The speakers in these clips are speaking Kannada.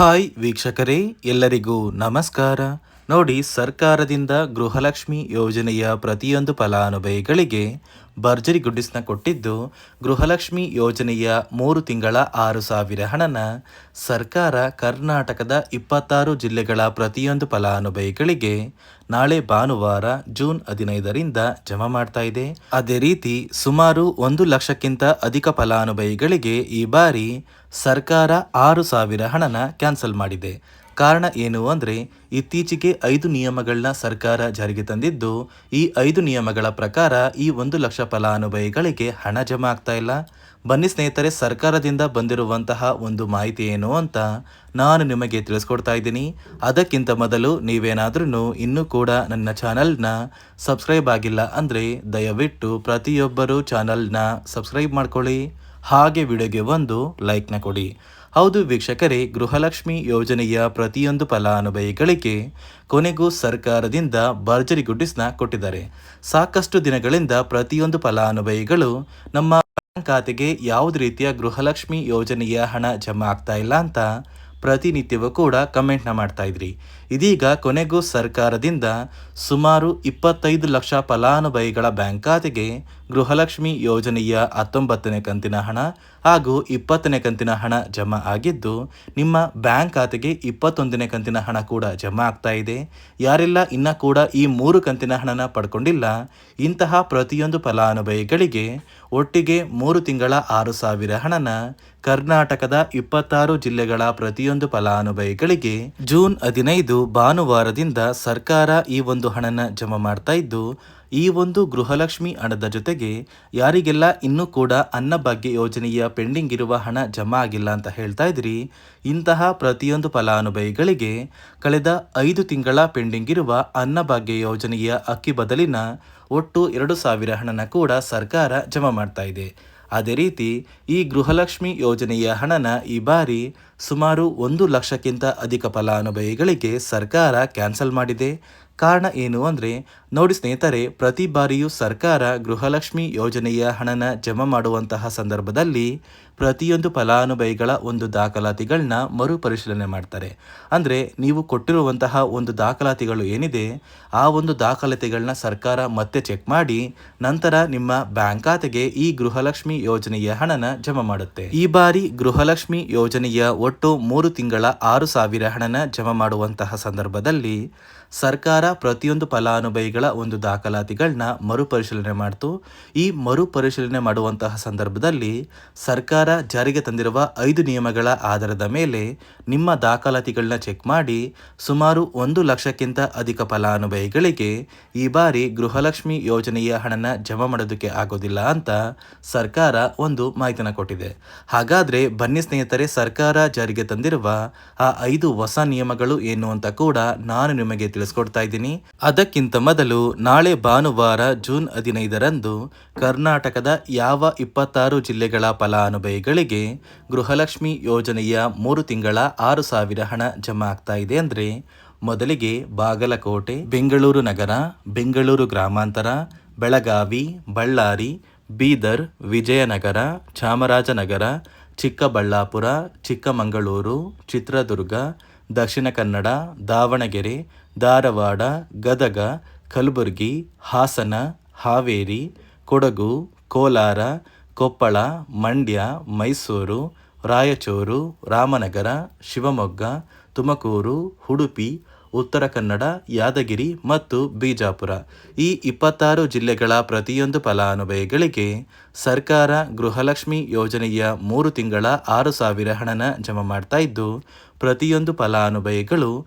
ಹಾಯ್ ವೀಕ್ಷಕರೇ, ಎಲ್ಲರಿಗೂ ನಮಸ್ಕಾರ. ನೋಡಿ, ಸರ್ಕಾರದಿಂದ ಗೃಹಲಕ್ಷ್ಮಿ ಯೋಜನೆಯ ಪ್ರತಿಯೊಂದು ಫಲಾನುಭವಿಗಳಿಗೆ ಭರ್ಜರಿ ಗುಡ್ಡಿಸ್ನ ಕೊಟ್ಟಿದ್ದು, ಗೃಹಲಕ್ಷ್ಮಿ ಯೋಜನೆಯ ಮೂರು ತಿಂಗಳ ಆರು ಸಾವಿರ ಹಣನ ಸರ್ಕಾರ ಕರ್ನಾಟಕದ ಇಪ್ಪತ್ತಾರು ಜಿಲ್ಲೆಗಳ ಪ್ರತಿಯೊಂದು ಫಲಾನುಭವಿಗಳಿಗೆ ನಾಳೆ ಭಾನುವಾರ ಜೂನ್ ಹದಿನೈದರಿಂದ ಜಮಾ ಮಾಡ್ತಾ ಇದೆ. ಅದೇ ರೀತಿ, ಸುಮಾರು ಒಂದು ಲಕ್ಷಕ್ಕಿಂತ ಅಧಿಕ ಫಲಾನುಭವಿಗಳಿಗೆ ಈ ಬಾರಿ ಸರ್ಕಾರ ಆರು ಸಾವಿರ ಹಣನ ಕ್ಯಾನ್ಸಲ್ ಮಾಡಿದೆ. ಕಾರಣ ಏನು ಅಂದರೆ, ಇತ್ತೀಚೆಗೆ ಐದು ನಿಯಮಗಳನ್ನ ಸರ್ಕಾರ ಜಾರಿಗೆ ತಂದಿದ್ದು, ಈ ಐದು ನಿಯಮಗಳ ಪ್ರಕಾರ ಈ ಒಂದು ಲಕ್ಷ ಫಲಾನುಭವಿಗಳಿಗೆ ಹಣ ಜಮಾ ಆಗ್ತಾ ಇಲ್ಲ. ಬನ್ನಿ ಸ್ನೇಹಿತರೆ, ಸರ್ಕಾರದಿಂದ ಬಂದಿರುವಂತಹ ಒಂದು ಮಾಹಿತಿ ಏನು ಅಂತ ನಾನು ನಿಮಗೆ ತಿಳಿಸ್ಕೊಡ್ತಾ ಇದ್ದೀನಿ. ಅದಕ್ಕಿಂತ ಮೊದಲು ನೀವೇನಾದ್ರೂ ಇನ್ನೂ ಕೂಡ ನನ್ನ ಚಾನಲ್ನ ಸಬ್ಸ್ಕ್ರೈಬ್ ಆಗಿಲ್ಲ ಅಂದರೆ ದಯವಿಟ್ಟು ಪ್ರತಿಯೊಬ್ಬರೂ ಚಾನಲ್ನ ಸಬ್ಸ್ಕ್ರೈಬ್ ಮಾಡ್ಕೊಳ್ಳಿ. ಹಾಗೆ ವಿಡಿಯೋಗೆ ಒಂದು ಲೈಕ್ನ ಕೊಡಿ. ಹೌದು ವೀಕ್ಷಕರೇ, ಗೃಹಲಕ್ಷ್ಮಿ ಯೋಜನೆಯ ಪ್ರತಿಯೊಂದು ಫಲಾನುಭವಿಗಳಿಗೆ ಕೊನೆಗೂ ಸರ್ಕಾರದಿಂದ ಭರ್ಜರಿ ಗುಡ್ಡಿಸ್ನ ಕೊಟ್ಟಿದ್ದಾರೆ. ಸಾಕಷ್ಟು ದಿನಗಳಿಂದ ಪ್ರತಿಯೊಂದು ಫಲಾನುಭವಿಗಳು ನಮ್ಮ ಬ್ಯಾಂಕ್ ಖಾತೆಗೆ ಯಾವುದೇ ರೀತಿಯ ಗೃಹಲಕ್ಷ್ಮಿ ಯೋಜನೆಯ ಹಣ ಜಮಾ ಆಗ್ತಾ ಇಲ್ಲ ಅಂತ ಪ್ರತಿನಿತ್ಯವೂ ಕೂಡ ಕಮೆಂಟ್ನ ಮಾಡ್ತಾ ಇದ್ರಿ. ಇದೀಗ ಕೊನೆಗೂ ಸರ್ಕಾರದಿಂದ ಸುಮಾರು ಇಪ್ಪತ್ತೈದು ಲಕ್ಷ ಫಲಾನುಭವಿಗಳ ಬ್ಯಾಂಕ್ ಖಾತೆಗೆ ಗೃಹಲಕ್ಷ್ಮಿ ಯೋಜನೆಯ ಹತ್ತೊಂಬತ್ತನೇ ಕಂತಿನ ಹಣ ಹಾಗೂ ಇಪ್ಪತ್ತನೇ ಕಂತಿನ ಹಣ ಜಮಾ ಆಗಿದ್ದು, ನಿಮ್ಮ ಬ್ಯಾಂಕ್ ಖಾತೆಗೆ ಇಪ್ಪತ್ತೊಂದನೇ ಕಂತಿನ ಹಣ ಕೂಡ ಜಮಾ ಆಗ್ತಾ ಇದೆ. ಯಾರೆಲ್ಲ ಇನ್ನ ಕೂಡ ಈ ಮೂರು ಕಂತಿನ ಹಣನ ಪಡ್ಕೊಂಡಿಲ್ಲ, ಇಂತಹ ಪ್ರತಿಯೊಂದು ಫಲಾನುಭವಿಗಳಿಗೆ ಒಟ್ಟಿಗೆ ಮೂರು ತಿಂಗಳ ಆರು ಸಾವಿರ ಹಣನ ಕರ್ನಾಟಕದ ಇಪ್ಪತ್ತಾರು ಜಿಲ್ಲೆಗಳ ಪ್ರತಿಯೊಂದು ಫಲಾನುಭವಿಗಳಿಗೆ ಜೂನ್ ಹದಿನೈದು ಭಾನುವಾರದಿಂದ ಸರ್ಕಾರ ಈ ಒಂದು ಹಣನ ಜಮಾ ಮಾಡ್ತಾ ಇದ್ದು, ಈ ಒಂದು ಗೃಹಲಕ್ಷ್ಮಿ ಹಣದ ಜೊತೆಗೆ ಯಾರಿಗೆಲ್ಲ ಇನ್ನೂ ಕೂಡ ಅನ್ನಭಾಗ್ಯ ಯೋಜನೆಯ ಪೆಂಡಿಂಗ್ ಇರುವ ಹಣ ಜಮಾ ಆಗಿಲ್ಲ ಅಂತ ಹೇಳ್ತಾ ಇದ್ರಿ, ಇಂತಹ ಪ್ರತಿಯೊಂದು ಫಲಾನುಭವಿಗಳಿಗೆ ಕಳೆದ ಐದು ತಿಂಗಳ ಪೆಂಡಿಂಗ್ ಇರುವ ಅನ್ನಭಾಗ್ಯ ಯೋಜನೆಯ ಅಕ್ಕಿ ಬದಲಿನ ಒಟ್ಟು ಎರಡು ಸಾವಿರ ಹಣನ ಕೂಡ ಸರ್ಕಾರ ಜಮಾ ಮಾಡ್ತಾ ಇದೆ. ಅದೇ ರೀತಿ ಈ ಗೃಹಲಕ್ಷ್ಮಿ ಯೋಜನೆಯ ಹಣನ ಈ ಬಾರಿ ಸುಮಾರು ಒಂದು ಲಕ್ಷಕ್ಕಿಂತ ಅಧಿಕ ಫಲಾನುಭವಿಗಳಿಗೆ ಸರ್ಕಾರ ಕ್ಯಾನ್ಸಲ್ ಮಾಡಿದೆ. ಕಾರಣ ಏನು ಅಂದರೆ, ನೋಡಿ ಸ್ನೇಹಿತರೆ, ಪ್ರತಿ ಬಾರಿಯೂ ಸರ್ಕಾರ ಗೃಹಲಕ್ಷ್ಮಿ ಯೋಜನೆಯ ಹಣನ ಜಮಾ ಮಾಡುವಂತಹ ಸಂದರ್ಭದಲ್ಲಿ ಪ್ರತಿಯೊಂದು ಫಲಾನುಭವಿಗಳ ಒಂದು ದಾಖಲಾತಿಗಳನ್ನ ಮರುಪರಿಶೀಲನೆ ಮಾಡ್ತಾರೆ. ಅಂದರೆ, ನೀವು ಕೊಟ್ಟಿರುವಂತಹ ಒಂದು ದಾಖಲಾತಿಗಳು ಏನಿದೆ, ಆ ಒಂದು ದಾಖಲಾತಿಗಳನ್ನ ಸರ್ಕಾರ ಮತ್ತೆ ಚೆಕ್ ಮಾಡಿ, ನಂತರ ನಿಮ್ಮ ಬ್ಯಾಂಕ್ ಖಾತೆಗೆ ಈ ಗೃಹಲಕ್ಷ್ಮಿ ಯೋಜನೆಯ ಹಣನ ಜಮಾ ಮಾಡುತ್ತೆ. ಈ ಬಾರಿ ಗೃಹಲಕ್ಷ್ಮಿ ಯೋಜನೆಯ ಒಟ್ಟು ಮೂರು ತಿಂಗಳ ಆರು ಸಾವಿರ ಹಣನ ಜಮಾ ಮಾಡುವಂತಹ ಸಂದರ್ಭದಲ್ಲಿ ಸರ್ಕಾರ ಪ್ರತಿಯೊಂದು ಫಲಾನುಭವಿಗಳ ಒಂದು ದಾಖಲಾತಿಗಳನ್ನ ಮರುಪರಿಶೀಲನೆ ಮಾಡಿತು. ಈ ಮರುಪರಿಶೀಲನೆ ಮಾಡುವಂತಹ ಸಂದರ್ಭದಲ್ಲಿ ಸರ್ಕಾರ ಜಾರಿಗೆ ತಂದಿರುವ ಐದು ನಿಯಮಗಳ ಆಧಾರದ ಮೇಲೆ ನಿಮ್ಮ ದಾಖಲಾತಿಗಳನ್ನ ಚೆಕ್ ಮಾಡಿ ಸುಮಾರು ಒಂದು ಲಕ್ಷಕ್ಕಿಂತ ಅಧಿಕ ಫಲಾನುಭವಿಗಳಿಗೆ ಈ ಬಾರಿ ಗೃಹಲಕ್ಷ್ಮಿ ಯೋಜನೆಯ ಹಣನ ಜಮಾ ಮಾಡೋದಕ್ಕೆ ಆಗೋದಿಲ್ಲ ಅಂತ ಸರ್ಕಾರ ಒಂದು ಮಾಹಿತಿನ ಕೊಟ್ಟಿದೆ. ಹಾಗಾದ್ರೆ ಬನ್ನಿ ಸ್ನೇಹಿತರೆ, ಸರ್ಕಾರ ಜಾರಿಗೆ ತಂದಿರುವ ಆ ಐದು ಹೊಸ ನಿಯಮಗಳು ಏನು ಅಂತ ಕೂಡ ನಾನು ನಿಮಗೆ ತಿಳಿಸ್ಕೊಡ್ತಾ ಇದ್ದೀನಿ. ಅದಕ್ಕಿಂತ ಮೊದಲು ನಾಳೆ ಭಾನುವಾರ ಜೂನ್ ಹದಿನೈದರಂದು ಕರ್ನಾಟಕದ ಯಾವ ಇಪ್ಪತ್ತಾರು ಜಿಲ್ಲೆಗಳ ಫಲಾನುಭವಿಗಳಿಗೆ ಗೃಹಲಕ್ಷ್ಮಿ ಯೋಜನೆಯ ಮೂರು ತಿಂಗಳ ಆರು ಸಾವಿರ ಹಣ ಜಮಾ ಆಗ್ತಾ ಇದೆ ಅಂದರೆ ಮೊದಲಿಗೆ ಬಾಗಲಕೋಟೆ, ಬೆಂಗಳೂರು ನಗರ, ಬೆಂಗಳೂರು ಗ್ರಾಮಾಂತರ, ಬೆಳಗಾವಿ, ಬಳ್ಳಾರಿ, ಬೀದರ್, ವಿಜಯನಗರ, ಚಾಮರಾಜನಗರ, ಚಿಕ್ಕಬಳ್ಳಾಪುರ, ಚಿಕ್ಕಮಗಳೂರು, ಚಿತ್ರದುರ್ಗ, ದಕ್ಷಿಣ ಕನ್ನಡ, ದಾವಣಗೆರೆ ಧಾರವಾಡ, ಗದಗ, ಕಲಬುರಗಿ, ಹಾಸನ, ಹಾವೇರಿ, ಕೊಡಗು, ಕೋಲಾರ, ಕೊಪ್ಪಳ, ಮಂಡ್ಯ, ಮೈಸೂರು, ರಾಯಚೂರು, ರಾಮನಗರ, ಶಿವಮೊಗ್ಗ, ತುಮಕೂರು, ಉಡುಪಿ, ಉತ್ತರ ಕನ್ನಡ, ಯಾದಗಿರಿ ಮತ್ತು ಬಿಜಾಪುರ. ಈ ಇಪ್ಪತ್ತಾರು ಜಿಲ್ಲೆಗಳ ಪ್ರತಿಯೊಂದು ಫಲಾನುಭವಿಗಳಿಗೆ ಸರ್ಕಾರ ಗೃಹಲಕ್ಷ್ಮಿ ಯೋಜನೆಯ ಮೂರು ತಿಂಗಳ ಆರು ಸಾವಿರ ಹಣನ ಜಮಾ ಮಾಡ್ತಾ ಇದ್ದು, ಪ್ರತಿಯೊಂದು ಫಲಾನುಭವಿಗಳು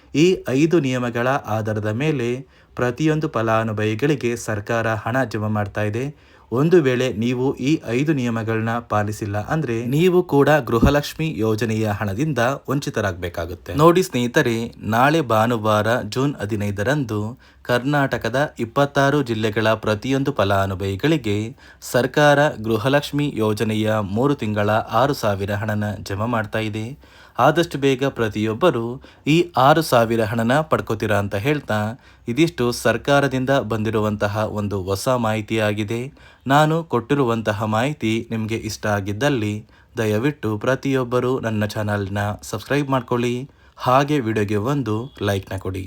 ಈ ಐದು ನಿಯಮಗಳ ಆಧಾರದ ಮೇಲೆ ಪ್ರತಿಯೊಂದು ಫಲಾನುಭವಿಗಳಿಗೆ ಸರ್ಕಾರ ಹಣ ಜಮಾ ಮಾಡ್ತಾ ಇದೆ. ಒಂದು ವೇಳೆ ನೀವು ಈ ಐದು ನಿಯಮಗಳನ್ನ ಪಾಲಿಸಿಲ್ಲ ಅಂದ್ರೆ ನೀವು ಕೂಡ ಗೃಹಲಕ್ಷ್ಮಿ ಯೋಜನೆಯ ಹಣದಿಂದ ವಂಚಿತರಾಗಬೇಕಾಗುತ್ತೆ. ನೋಡಿ ಸ್ನೇಹಿತರೆ, ನಾಳೆ ಭಾನುವಾರ ಜೂನ್ ಹದಿನೈದರಂದು ಕರ್ನಾಟಕದ ಇಪ್ಪತ್ತಾರು ಜಿಲ್ಲೆಗಳ ಪ್ರತಿಯೊಂದು ಫಲಾನುಭವಿಗಳಿಗೆ ಸರ್ಕಾರ ಗೃಹಲಕ್ಷ್ಮಿ ಯೋಜನೆಯ ಮೂರು ತಿಂಗಳ ಆರು ಸಾವಿರ ಹಣನ ಜಮಾ ಮಾಡ್ತಾ ಆದಷ್ಟು ಬೇಗ ಪ್ರತಿಯೊಬ್ಬರು ಈ ಆರು ಸಾವಿರ ಹಣನ ಪಡ್ಕೋತೀರಾ ಅಂತ ಹೇಳ್ತಾ ಇದಿಷ್ಟು ಸರ್ಕಾರದಿಂದ ಬಂದಿರುವಂತಹ ಒಂದು ಹೊಸ ಮಾಹಿತಿಯಾಗಿದೆ. ನಾನು ಕೊಟ್ಟಿರುವಂತಹ ಮಾಹಿತಿ ನಿಮಗೆ ಇಷ್ಟ ಆಗಿದ್ದಲ್ಲಿ ದಯವಿಟ್ಟು ಪ್ರತಿಯೊಬ್ಬರು ನನ್ನ ಚಾನಲ್ನ ಸಬ್ಸ್ಕ್ರೈಬ್ ಮಾಡ್ಕೊಳ್ಳಿ. ಹಾಗೆ ವಿಡಿಯೋಗೆ ಒಂದು ಲೈಕ್ನ ಕೊಡಿ.